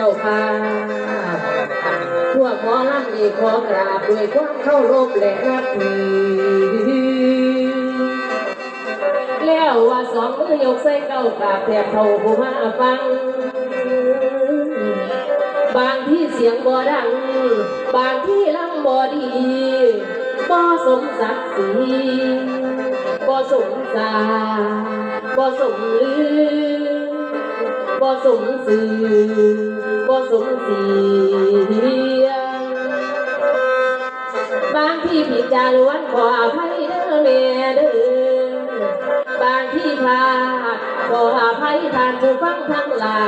จ้าค่ะพวกหมอลำนี่ขอกราบด้วยความเคารพและนับถือแล้วว่าสองมือยกใส่เก้ากราบแทบเท่าผู้มาฟัง บางที่เสียงบ่ดัง บางที่ลำบ่ดีบ่สมศักดิ์ศรีบ่สมสาบ่สมลือบ่สมสื่อ บ่สมเสีบางที่ผิดจาล้วนขออภัยเด้อแม่เด้อบางที่พลาดขออภัยท่านผู้ฟังทั้งหลา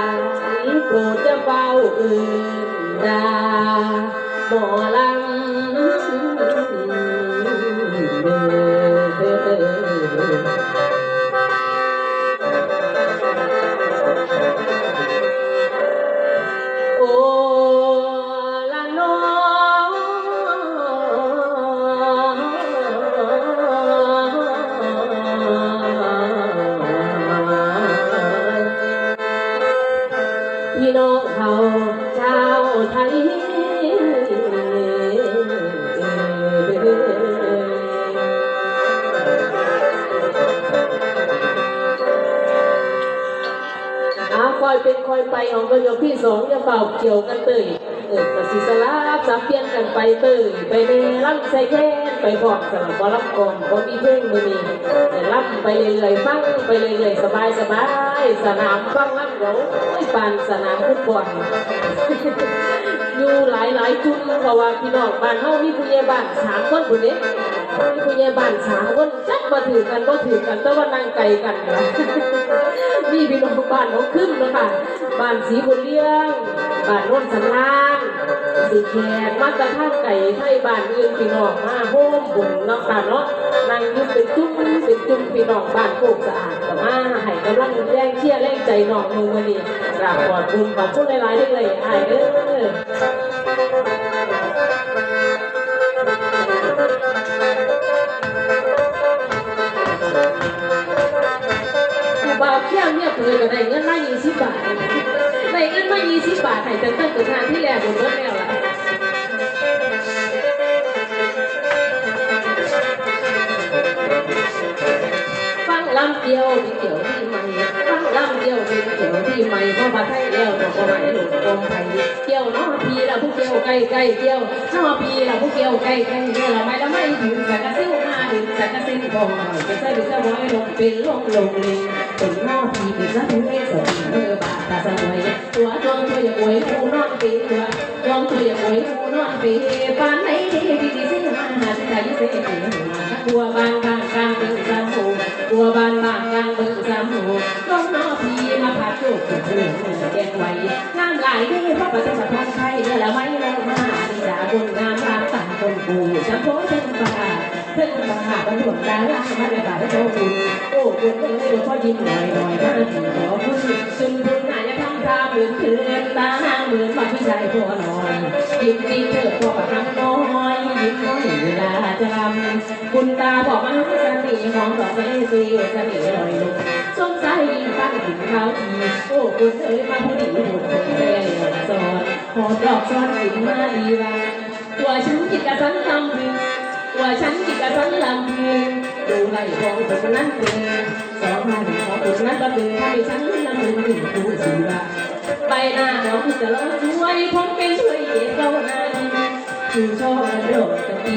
ยโปรดจะเฝ้าอื่นดาหมอลำ น้องเขาชาวไทยอาคอยเป็นคอยไปของประโยคที่สองจะเป่าเกี่ยวกันเตยเออกสิสลาบสับเปลี่ยนกันไปเตยไปในล่ำใส่แค้น ไปบอกสำหรับบอลับก่อนบอมีเพลงมือนี้แต่ล่ำไปเรื่อยๆฟังไปเรื่อยๆสบายสบายๆสนามฟังล่ำเดี๋ยวโอ้ยปานสนามฟุตบอลอยู่หลายหลายๆจุดเพราะว่าพี่น้องบ้านเฮามีผู้ใหญ่บ้านสามคนคนนี้มีผู้ใหญ่บ้านสามคนจักมาถือกันก็ถือกันแต่ว่านั่งไกลกันนะ มีพี่น้องบ้านน้องขึ้นแล้วค่ะบ้านสีบุญเลี้ยงบ้านโน้นสันลางสีแขกมาตะท่างไก่ไทยบ้านอื่นพี่น้องมาโฮมบุญเนาะค่ะเนาะนั่งยืนเป็นจุ้มเป็นจุ้มพี่น้องบ้านโคกสะอาดกับมาให้กำลังแรงเชี่ยแรงใจน้องมือวันนี้กราบขอบคุณขอบคุณหลายๆเลยอ้ายเด้อา20บาทให้ตั้งแต่ตัวทานที่แรกบนรถแล้วล่ะฟังลำเดียวเป็นเกี่ยวที่ใหม่ฟังลำเดียวเป็นเกี่ยวที่ใหม่เพราะว่าไทยแล้วดอกไม้หลุดกลมไทยเกี่ยวน้อพีละผู้เกี่ยวใกล้ใกล้เกี่ยวน้อพีละผู้เกี่ยวใกล้ใกล้เนี่ยละไม่ละไม่ถึงสักกะซิ่วมาถึง สักกะซิ่วพองจะใส่เป็นเจ้าร้อยลงเป็นลงลงเลยเป็นนอกที่เป็นสักเล็กสดเมื่อบาตาสวยตัวจองตัวอย่าอวยผู้นอนปีตัวจองตัวอย่าอวยผู้นอนปีปานไหนดีดีดีสิมาหาสิใครเสียเสียมาตัวบานบางกลางเป็นสามหูตัวบานบางกลางเป็นสามหูน้องนอพี่มาพัดโจกถึงเหลืองแดงไว้งามหลายดีเพราะประเทศประเทศไทยเนี่ยละไม่ลงมาดีดาบนงามตามต่างคนกูจะโพสเป็นป่า เพิ่งมาหาบรรลุดารามาได้บาทโชกุนโอ้คุณก็เอ้ยพอยิ้มหน่อยหน่อยถ้าถึงขอคุณซึมคุณน่าจะทำตาเหมือนเถื่อนตาหางเหมือนว่าผู้ชายพอหน่อยยิ้มจริงเธอพอประทับน้อยยิ้มน้อยเวลาจะลำคุณตาบอกมาให้สติของต่อเสรีสติลอยลงสงสัยยิ่งฟังถึงเขาทีโอ้คุณเอ้ยมาพอดีบุญคนแก่สอนหอบดอกซ้อนถึงมาดีว่าตัวฉันกิจกรรมทำถึง ว่าฉันกิจการลำเพียงดูไหลของคนนั้นเป็นสองพันของคนนั้นก็เป็นให้ฉันลำเป็นถึงผู้สีว่าใบหน้าน้องจะรอช่วยผมเป็นช่วยเจ้าหน้าที่จูชอบมันโดดกับปี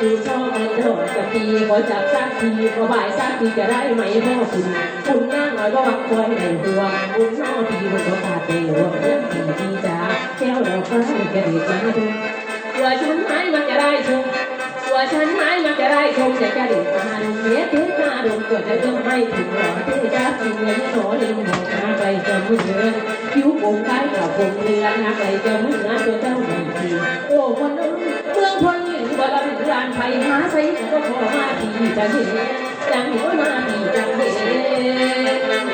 จูชอบมันโดดกับปีขอจับสักทีขอบ่ายสักทีจะได้ไหมพ่อคุณคุณนั่งหน่อยก็วังคอยในตัวคุณน้อทีมันก็ขาดในหัวเรื่องดีจ้าแก้วดอกไม้กระดิ่งมาดู ว่าฉันหายมันจะได้ชมว่าฉันหายมันจะได้ชมจะจะเด็กมาลงเนี้ยเทมาลงตัวจะต้องไม่ถึงหรอที่จะกินเงินหนอลิงหอกมาไปจะมือเงินคิ้วโป่งคล้ายกับผมเรือนักไปจะมืองานตัวเจ้าหนึ่งทีโอ้คนนึงเมืองคนหนึ่งบาลานรานไปหาใส่ก็ขอมาทีจะเห็นจังห็นมาทีจังเห็น